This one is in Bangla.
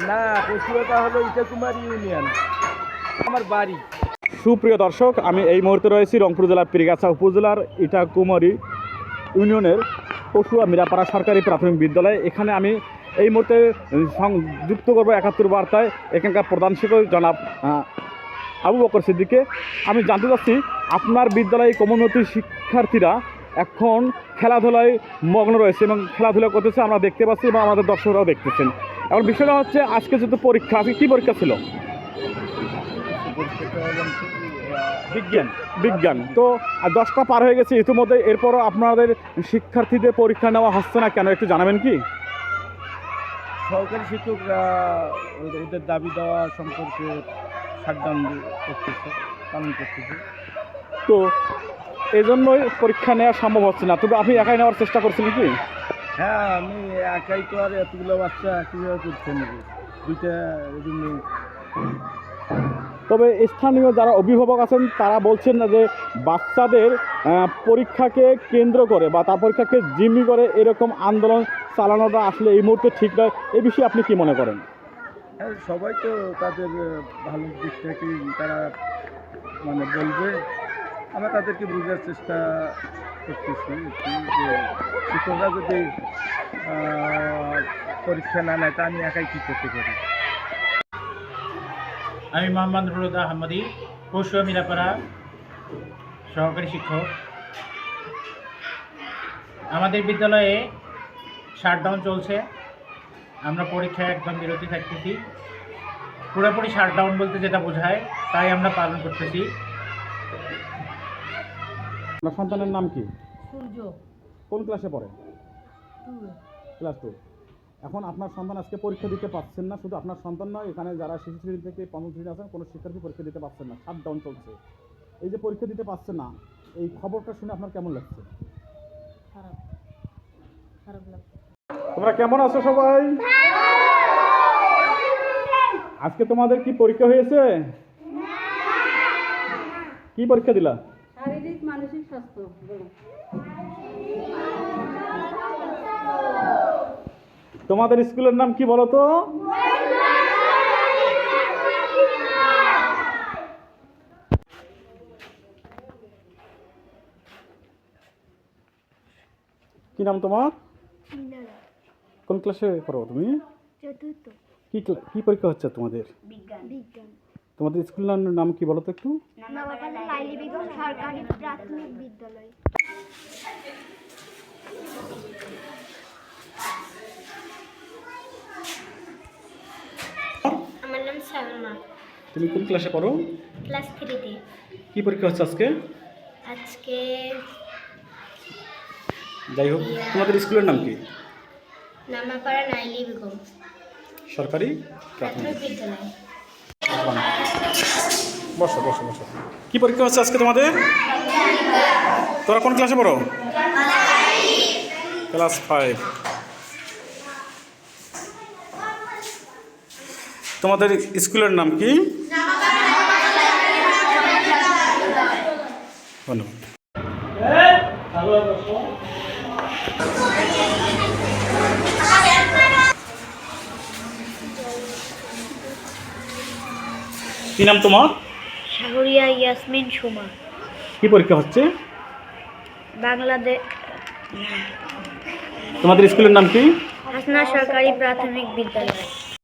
না পশুরতা হলো ইটাকুমার ইউনিয়ন, আমার বাড়ি। সুপ্রিয় দর্শক, আমি এই মুহূর্তে রয়েছি রংপুর জেলার পীরগাছা উপজেলার ইটাকুমারী ইউনিয়নের পশুয়া মিরাপাড়া সরকারি প্রাথমিক বিদ্যালয়। এখানে আমি এই মুহূর্তে সংযুক্ত করব একাত্তর বার্তায়। এখানকার প্রধান শিক্ষক জনাব আবু বকর সিদ্দিকে আমি জানতে চাচ্ছি, আপনার বিদ্যালয়ে কমনতি শিক্ষার্থীরা এখন খেলাধুলায় মগ্ন রয়েছে এবং খেলাধুলা করতেছে, আমরা দেখতে পাচ্ছি এবং আমাদের দর্শকরাও দেখতেছেন। এখন বিষয়টা হচ্ছে আজকে যেহেতু পরীক্ষা আজকে কী পরীক্ষা ছিল? বিজ্ঞান বিজ্ঞান। তো দশটা পার হয়ে গেছে ইতিমধ্যে এরপরও আপনাদের শিক্ষার্থীদের পরীক্ষা নেওয়া হচ্ছে না কেন? একটু জানাবেন কি? সরকারি শিক্ষকরা ওদের দাবি দেওয়া সম্পর্কে শাটডাউন করতেছে পালন করতেছে। তো এই জন্যই পরীক্ষা নেওয়া সম্ভব হচ্ছে না। তবে আপনি একাই নেওয়ার চেষ্টা করছিলেন কি? হ্যাঁ আমি একাই তো আর এতগুলো বাচ্চা কীভাবে দুইটা তবে স্থানীয় যারা অভিভাবক আছেন তারা বলছেন না যে বাচ্চাদের পরীক্ষাকে কেন্দ্র করে বা তার পরীক্ষাকে জিম্মি করে এরকম আন্দোলন চালানোটা আসলে এই মুহূর্তে ঠিক নয়। এ বিষয়ে আপনি কি মনে করেন? হ্যাঁ সবাই তো তাদের ভালো দিক থেকে তারা মানে বলবে। আমরা তাদেরকে বোঝার চেষ্টা করতেছি যে শিক্ষকরা যদি পরীক্ষা না নেয়, তা আমি একাই কী করতে পারি? আমি মোহাম্মদ রুলুদ আহমদি, পশুয়া মিরাপাড়া সহকারী শিক্ষক। আমাদের বিদ্যালয়ে শাটডাউন চলছে। আমরা পরীক্ষায় একদম বিরতি থাকতেছি। পুরোপুরি শাটডাউন বলতে যেটা বোঝায়, তাই আমরা পালন করতেছি। আপনার সন্তানের নাম কি? সূর্য। কোন ক্লাসে পড়ে? ক্লাস টু এখন আপনার সন্তান আজকে পরীক্ষা দিতে পারছেন না শুধু আপনার সন্তান নয় এখানে যারা শিশু শ্রেণি থেকে পঞ্চম শ্রেণি আছেন কোনো শিক্ষার্থী পরীক্ষা দিতে পারছেন না শাট ডাউন চলছে। এই যে পরীক্ষা দিতে পারছে না এই খবরটা শুনে আপনার কেমন লাগছে? খারাপ। খারাপ লাগছে। তোমরা কেমন আছো সবাই? আজকে তোমাদের কি পরীক্ষা হয়েছে? কি পরীক্ষা দিলা? মানসিক স্বাস্থ্য তোমাদের স্কুলের নাম কি বলো তো? কি নাম তোমার? কোন ক্লাসে পড়ো তুমি? চতুর্থ। কি কি পরীক্ষা হচ্ছে তোমাদের? বিজ্ঞান। বিজ্ঞান। তোমাদের স্কুলের নাম কি বলো তো একটু? সরকারি প্রাথমিক বিদ্যালয়। আমার নাম সালমা তুমি কোন ক্লাসে পড়ো? ক্লাস থ্রিতে। কি পরীক্ষা হচ্ছে আজকে? আজকে যাই হোক তোমাদের স্কুলের নাম কি? নামাপাড়া নাইলি বেগম সরকারি প্রাথমিক প্রাথমিক। বিদ্যালয় বসো বসো বসো। কি পরীক্ষা হচ্ছে আজকে তোমাদের? তোরা কোন ক্লাসে পড়ো? ক্লাস ফাইভ তোমাদের স্কুলের নাম কি? ধন্যবাদ। কি নাম তোমার? শাহরিয়া ইয়াসমিন সুমা। কি পরীক্ষা হচ্ছে? বাংলাদেশ তোমাদের স্কুলের নাম কি? হাসনা সরকারি প্রাথমিক বিদ্যালয়।